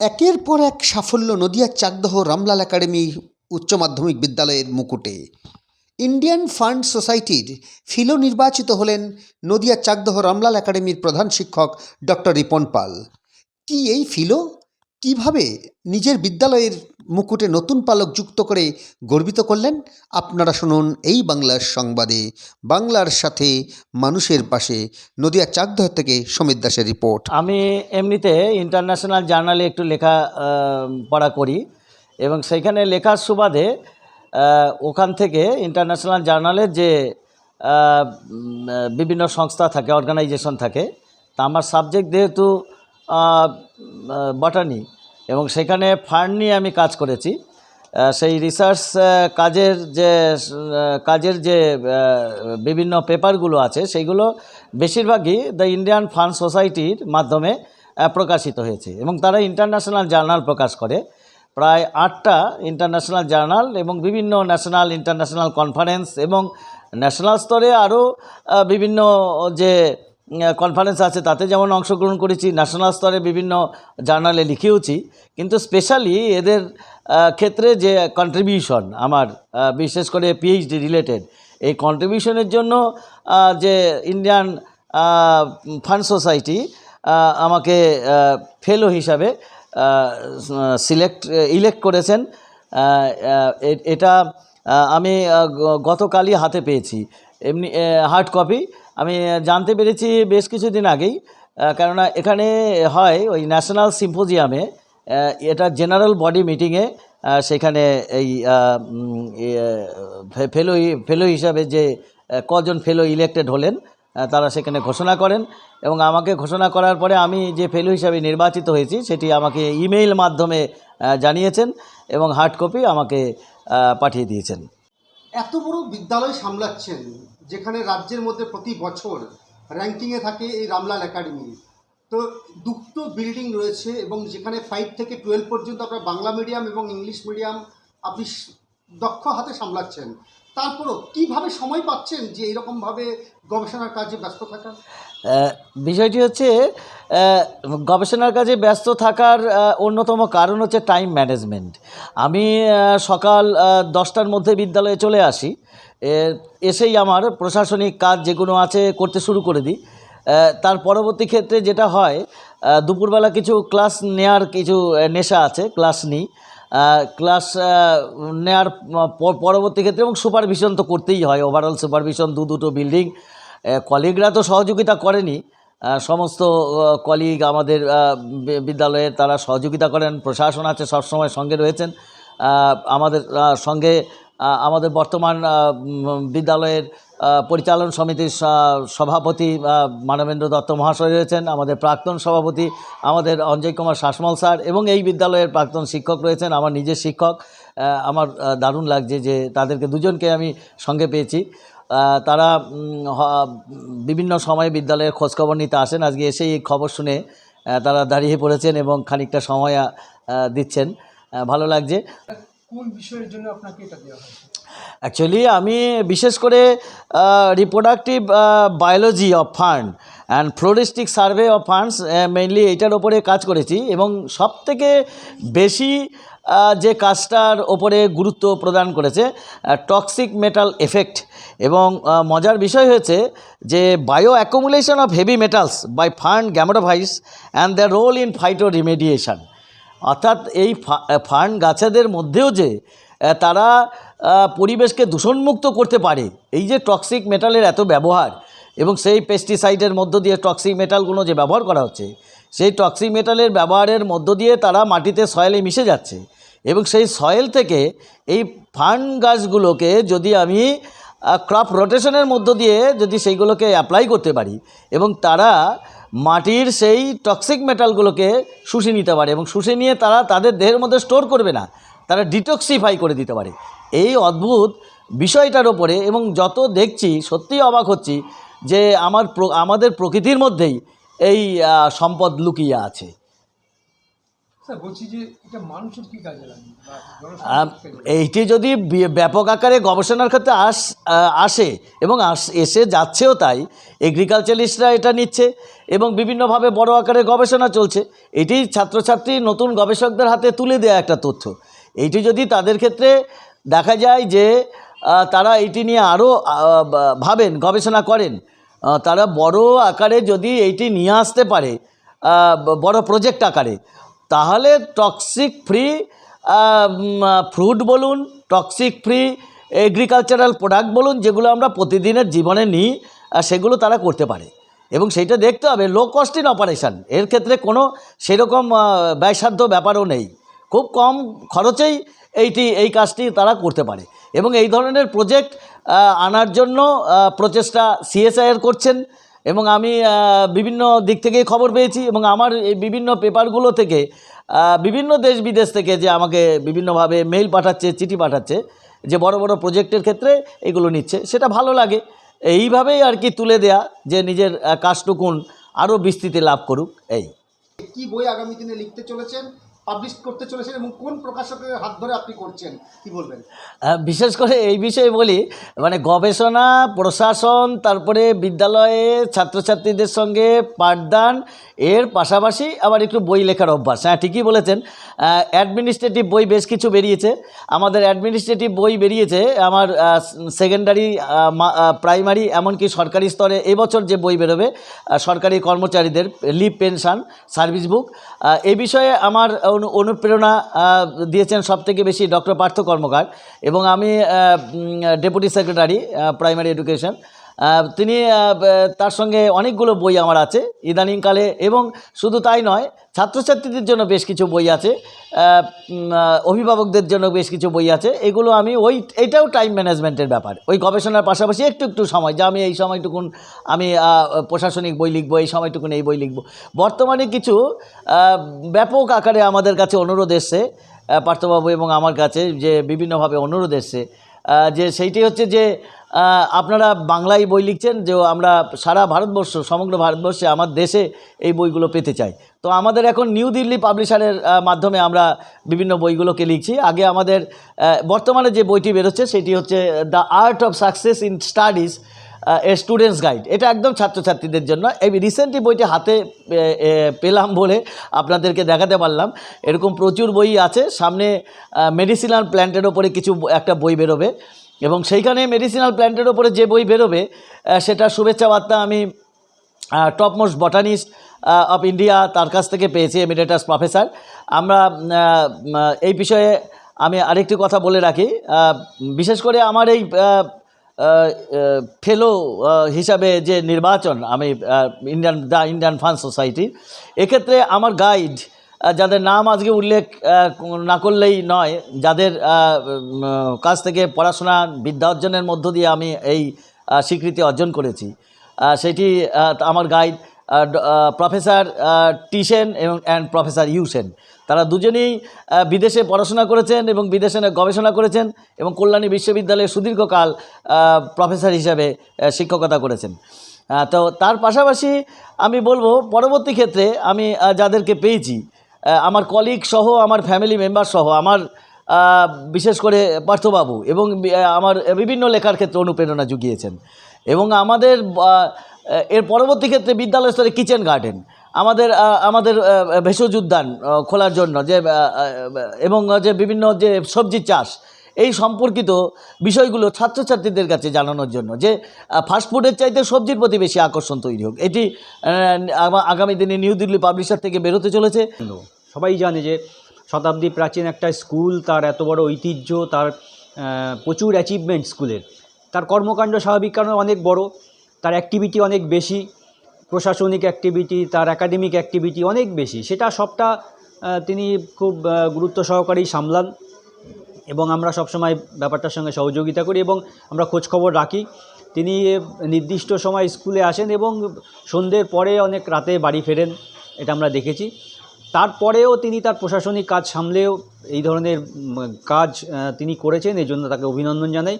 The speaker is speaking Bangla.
একের পর এক সাফল্য নদিয়ার চাকদহ রামলাল একাডেমি উচ্চ মাধ্যমিক বিদ্যালয়ের মুকুটে। ইন্ডিয়ান ফান্ড সোসাইটির ফিলো নির্বাচিত হলেন নদিয়ার চাকদহ রামলাল একাডেমির প্রধান শিক্ষক ডক্টর রিপন পাল। কি এই ফিলো? কীভাবে নিজের বিদ্যালয়ের মুকুটে নতুন পালক যুক্ত করে গর্বিত করলেন? আপনারা শুনুন এই বাংলার সংবাদে। বাংলার সাথে মানুষের পাশে। নদিয়ার চাকদহ থেকে সমীর দাসের রিপোর্ট। আমি এমনিতে ইন্টারন্যাশনাল জার্নালে একটু লেখা পড়া করি এবং সেইখানে লেখার সুবাদে ওখান থেকে ইন্টারন্যাশনাল জার্নালের যে বিভিন্ন সংস্থা থাকে, অর্গানাইজেশন থাকে, তা আমার সাবজেক্ট যেহেতু বটানি। এবং সেখানে ফান্ড নিয়ে আমি কাজ করেছি। সেই রিসার্চ কাজের যে কাজের যে বিভিন্ন পেপারগুলো আছে সেইগুলো বেশিরভাগই দ্য ইন্ডিয়ান ফান্ড সোসাইটির মাধ্যমে প্রকাশিত হয়েছে। এবং তারা ইন্টারন্যাশনাল জার্নাল প্রকাশ করে। প্রায় আটটা ইন্টারন্যাশনাল জার্নাল এবং বিভিন্ন ন্যাশনাল ইন্টারন্যাশনাল কনফারেন্স এবং ন্যাশনাল স্তরে আরও বিভিন্ন যে কনফারেন্স আছে, তাতে যেমন অংশগ্রহণ করেছি ন্যাশনাল স্তরে বিভিন্ন জার্নালে লিখেওছি, কিন্তু স্পেশালি এদের ক্ষেত্রে যে কন্ট্রিবিউশন আমার বিশেষ করে পিএইচডি রিলেটেড এই কন্ট্রিবিউশনের জন্য যে ইন্ডিয়ান ফান্ড সোসাইটি আমাকে ফেলো হিসাবে সিলেক্ট ইলেক্ট করেছেন এটা আমি গতকালই হাতে পেয়েছি। এমনি হার্ড কপি আমি জানতে পেরেছি বেশ কিছুদিন আগেই কেননা এখানে হয় ওই ন্যাশনাল সিম্পোজিয়ামে এটা জেনারেল বডি মিটিংয়ে সেখানে এই ফেলো ফেলো হিসাবে যে কজন ফেলো ইলেক্টেড হলেন তারা সেখানে ঘোষণা করেন এবং আমাকে ঘোষণা করার পরে আমি যে ফেলো হিসাবে নির্বাচিত হয়েছি, সেটি আমাকে ইমেইল মাধ্যমে জানিয়েছেন এবং হার্ড কপি আমাকে পাঠিয়ে দিয়েছেন। এত বড় বিদ্যালয় সামলাচ্ছেন যেখানে রাজ্যের মধ্যে প্রতি বছর র্যাঙ্কিংয়ে থাকে এই রামলাল একাডেমি তো দুটো বিল্ডিং রয়েছে এবং যেখানে ফাইভ থেকে টুয়েলভ পর্যন্ত আপনার বাংলা মিডিয়াম এবং ইংলিশ মিডিয়াম আপনি দক্ষ হাতে সামলাচ্ছেন। তারপরও কীভাবে সময় পাচ্ছেন যে এইরকমভাবে গবেষণার কাজে ব্যস্ত থাকা? আহ, বিষয়টি হচ্ছে গবেষণার কাজে ব্যস্ত থাকার অন্যতম কারণ হচ্ছে টাইম ম্যানেজমেন্ট আমি সকাল দশটার মধ্যে বিদ্যালয়ে চলে আসি। এসেই আমার প্রশাসনিক কাজ যেগুলো আছে করতে শুরু করে দিই। তার পরবর্তী ক্ষেত্রে যেটা হয় দুপুরবেলা কিছু ক্লাস নেয়ার কিছু নেশা আছে ক্লাস নিই। ক্লাস নেয়ার পরবর্তী ক্ষেত্রে এবং সুপারভিশন তো করতেই হয় ওভারঅল সুপারভিশন দু দুটো বিল্ডিং কলিগরা তো সহযোগিতা করেনি। সমস্ত কলিগ আমাদের আহ, বি- বিদ্যালয়ের তারা সহযোগিতা করেন প্রশাসন আছে সবসময় সঙ্গে রয়েছেন। আমাদের সঙ্গে আমাদের বর্তমান বিদ্যালয়ের পরিচালন সমিতির সভাপতি মানবেন্দ্র দত্ত মহাশয় রয়েছেন, আমাদের প্রাক্তন সভাপতি আমাদের অঞ্জয় কুমার শাসমল স্যার এবং এই বিদ্যালয়ের প্রাক্তন শিক্ষক রয়েছেন আমার নিজের শিক্ষক আমার দারুণ লাগছে যে তাদেরকে দুজনকে আমি সঙ্গে পেয়েছি। তারা বিভিন্ন সময়ে বিদ্যালয়ের খোঁজখবর নিতে আসেন, আজকে এসেই এই খবর শুনে তারা দাঁড়িয়ে পড়েছেন এবং খানিকটা সময় দিচ্ছেন। ভালো লাগছে। অ্যাকচুয়ালি আমি বিশেষ করে reproductive biology of fund and floristic survey of funds mainly এইটার ওপরে কাজ করেছি এবং সব থেকে বেশি যে কাজটার ওপরে গুরুত্ব প্রদান করেছে টক্সিক মেটাল এফেক্ট এবং মজার বিষয় হয়েছে যে bioaccumulation of heavy metals by fund gametophytes and the role in phytoremediation অর্থাৎ এই ফা- ফান্ড গাছেদের মধ্যেও যে তারা পরিবেশকে দূষণমুক্ত করতে পারে, এই যে টক্সিক মেটালের এত ব্যবহার, এবং সেই পেস্টিসাইডের মধ্য দিয়ে টক্সিক মেটালগুলো যে ব্যবহার করা হচ্ছে, সেই টক্সিক মেটালের ব্যবহারের মধ্য দিয়ে তারা মাটিতে সয়েলে মিশে যাচ্ছে, এবং সেই সয়েল থেকে এই ফার্ন গাছগুলোকে যদি আমি ক্রপ রোটেশনের মধ্য দিয়ে যদি সেইগুলোকে অ্যাপ্লাই করতে পারি, এবং তারা মাটির সেই টক্সিক মেটালগুলোকে শুষে নিতে পারে এবং শুষে নিয়ে তারা তাদের দেহের মধ্যে স্টোর করবে না। তারা ডিটক্সিফাই করে দিতে পারে। এই অদ্ভুত বিষয়টার ওপরে এবং যত দেখছি, সত্যিই অবাক হচ্ছি যে আমার আমাদের প্রকৃতির মধ্যেই এই সম্পদ লুকিয়ে আছে। এইটি যদি ব্যাপক আকারে গবেষণার ক্ষেত্রে আস আসে এবং আস- এসে যাচ্ছেও তাই এগ্রিকালচারিস্টরা এটা নিচ্ছে এবং বিভিন্নভাবে বড় আকারে গবেষণা চলছে এটি ছাত্রছাত্রী নতুন গবেষকদের হাতে তুলে দেওয়া একটা তথ্য। এইটি যদি তাদের ক্ষেত্রে দেখা যায় যে তারা এইটি নিয়ে আরও ভাবেন গবেষণা করেন তারা বড় আকারে যদি এইটি নিয়ে আসতে পারে বড় প্রজেক্ট আকারে তাহলে টক্সিক ফ্রি ফ্রুট বলুন টক্সিক ফ্রি এগ্রিকালচারাল প্রোডাক্ট বলুন, যেগুলো আমরা প্রতিদিনের জীবনে নিই সেগুলো তারা করতে পারে। এবং সেইটা দেখতে হবে লো কস্ট ইন অপারেশান এর ক্ষেত্রে কোনো সেরকম ব্যয়সাধ্য ব্যাপারও নেই। খুব কম খরচেই এইটি, এই কাজটি তারা করতে পারে। এবং এই ধরনের প্রজেক্ট আনার জন্য প্রচেষ্টা সিএসআইয়ের করছেন এবং আমি বিভিন্ন দিক থেকেই খবর পেয়েছি এবং আমার এই বিভিন্ন পেপারগুলো থেকে বিভিন্ন দেশ বিদেশ থেকে যে আমাকে বিভিন্নভাবে মেইল পাঠাচ্ছে, চিঠি পাঠাচ্ছে, যে বড় বড় প্রজেক্টের ক্ষেত্রে এগুলো নিচ্ছে, সেটা ভালো লাগে। এইভাবেই আর কি তুলে দেয়া, যে নিজের কাজটুকুন আরও বিস্তৃতি লাভ করুক, এই। কি বই আগামী দিনে লিখতে চলেছেন? পাবলিশ করতে চলেছেন এবং কোন প্রকাশকের হাত ধরে আপনি করছেন? কি বলবেন? বিশেষ করে এই বিষয়ে বলি মানে গবেষণা, প্রশাসন, তারপরে বিদ্যালয়ে ছাত্রছাত্রীদের সঙ্গে পাঠদান, এর পাশাপাশি আবার একটু বই লেখার অভ্যাস। হ্যাঁ ঠিকই বলেছেন। অ্যাডমিনিস্ট্রেটিভ বই বেশ কিছু বেরিয়েছে। আমাদের অ্যাডমিনিস্ট্রেটিভ বই বেরিয়েছে, আমার সেকেন্ডারি প্রাইমারি এমনকি সরকারি স্তরে এবছর যে বই বেরোবে সরকারি কর্মচারীদের লিভ পেনশন সার্ভিস বুক এই বিষয়ে আমার অনুপ্রেরণা দিয়েছেন সবথেকে বেশি ডক্টর পার্থ কর্মকার এবং আমি ডেপুটি সেক্রেটারি প্রাইমারি এডুকেশন। তিনি তার সঙ্গে অনেকগুলো বই আমার আছে, ইদানিংকালে, এবং শুধু তাই নয়, ছাত্রছাত্রীদের জন্য বেশ কিছু বই আছে অভিভাবকদের জন্য বেশ কিছু বই আছে, এগুলো আমি ওই, এটাও টাইম ম্যানেজমেন্টের ব্যাপার, ওই গবেষণার পাশাপাশি একটু একটু সময়, যে আমি এই সময়টুকুন, আমি প্রশাসনিক বই লিখব, এই সময়টুকুন এই বই লিখব। বর্তমানে কিছু ব্যাপক আকারে আমাদের কাছে অনুরোধ এসছে পার্থবাবু এবং আমার কাছে যে বিভিন্নভাবে অনুরোধ এসছে যে সেইটি হচ্ছে যে আপনারা বাংলায় বই লিখছেন যে আমরা সারা ভারতবর্ষ, সমগ্র ভারতবর্ষে আমার দেশে এই বইগুলো পেতে চাই। তো আমাদের এখন নিউ দিল্লি পাবলিশারের মাধ্যমে আমরা বিভিন্ন বইগুলোকে লিখছি। আগে আমাদের বর্তমানে যে বইটি বেরোচ্ছে সেটি হচ্ছে the art of success in studies students guide এটা একদম ছাত্রছাত্রীদের জন্য। এই রিসেন্টলি বইটি হাতে পেলাম বলে আপনাদেরকে দেখাতে পারলাম। এরকম প্রচুর বই আছে। সামনে মেডিসিনাল প্ল্যান্টের ওপরে কিছু একটা বই বেরোবে। এবং সেইখানে মেডিসিনাল প্ল্যান্টের ওপরে যে বই বেরোবে সেটা শুভেচ্ছা বার্তা আমি top most botanist of India তার কাছ থেকে পেয়েছি এমিরেটাস প্রফেসর আমরা এই বিষয়ে আমি আরেকটি কথা বলে রাখি। বিশেষ করে আমার এই ফেলো হিসাবে যে নির্বাচন, আমি Indian the Indian fun society এক্ষেত্রে আমার গাইড যাদের নাম আজকে উল্লেখ না করলেই নয়, যাদের কাছ থেকে পড়াশোনা, বিদ্যা অর্জনের মধ্য দিয়ে আমি এই স্বীকৃতি অর্জন করেছি। সেটি আমার গাইড প্রফেসর টিসেন এবং অ্যান্ড প্রফেসর ইউসেন তারা দুজনেই বিদেশে পড়াশোনা করেছেন এবং বিদেশে গবেষণা করেছেন এবং কল্যাণী বিশ্ববিদ্যালয়ে সুদীর্ঘকাল প্রফেসর হিসাবে শিক্ষকতা করেছেন। তো তার পাশাপাশি আমি বলব, পরবর্তী ক্ষেত্রে আমি যাদেরকে পেয়েছি আমার কলিগ সহ, আমার ফ্যামিলি মেম্বার সহ, আমার বিশেষ করে পার্থবাবু এবং আমার বিভিন্ন লেখার ক্ষেত্রে অনুপ্রেরণা জুগিয়েছেন। এবং আমাদের এর পরবর্তী ক্ষেত্রে বিদ্যালয় স্তরে কিচেন গার্ডেন আমাদের আমাদের ভেষজ উদ্যান খোলার জন্য যে এবং যে বিভিন্ন যে সবজি চাষ, এই সম্পর্কিত বিষয়গুলো ছাত্রছাত্রীদের কাছে জানানোর জন্য যে ফাস্টফুডের চাইতে সবজির প্রতি বেশি আকর্ষণ তৈরি হোক। এটি আগামী দিনে নিউ দিল্লি পাবলিশার থেকে বেরোতে চলেছে। সবাই জানে যে শতাব্দী প্রাচীন একটা স্কুল, তার এত বড় ঐতিহ্য, তার প্রচুর অ্যাচিভমেন্ট স্কুলের তার কর্মকাণ্ড স্বাভাবিক কারণে অনেক বড়, তার অ্যাক্টিভিটি অনেক বেশি। প্রশাসনিক অ্যাক্টিভিটি তার একাডেমিক অ্যাক্টিভিটি অনেক বেশি। সেটা সবটা তিনি খুব গুরুত্ব সহকারেই সামলান এবং আমরা সবসময় ব্যাপারটার সঙ্গে সহযোগিতা করি এবং আমরা খোঁজখবর রাখি। তিনি নির্দিষ্ট সময় স্কুলে আসেন এবং সন্ধ্যের পরে অনেক রাতে বাড়ি ফেরেন, এটা আমরা দেখেছি। তারপরেও তিনি তার প্রশাসনিক কাজ সামলেও এই ধরনের কাজ তিনি করেছেন এই জন্য তাকে অভিনন্দন জানাই।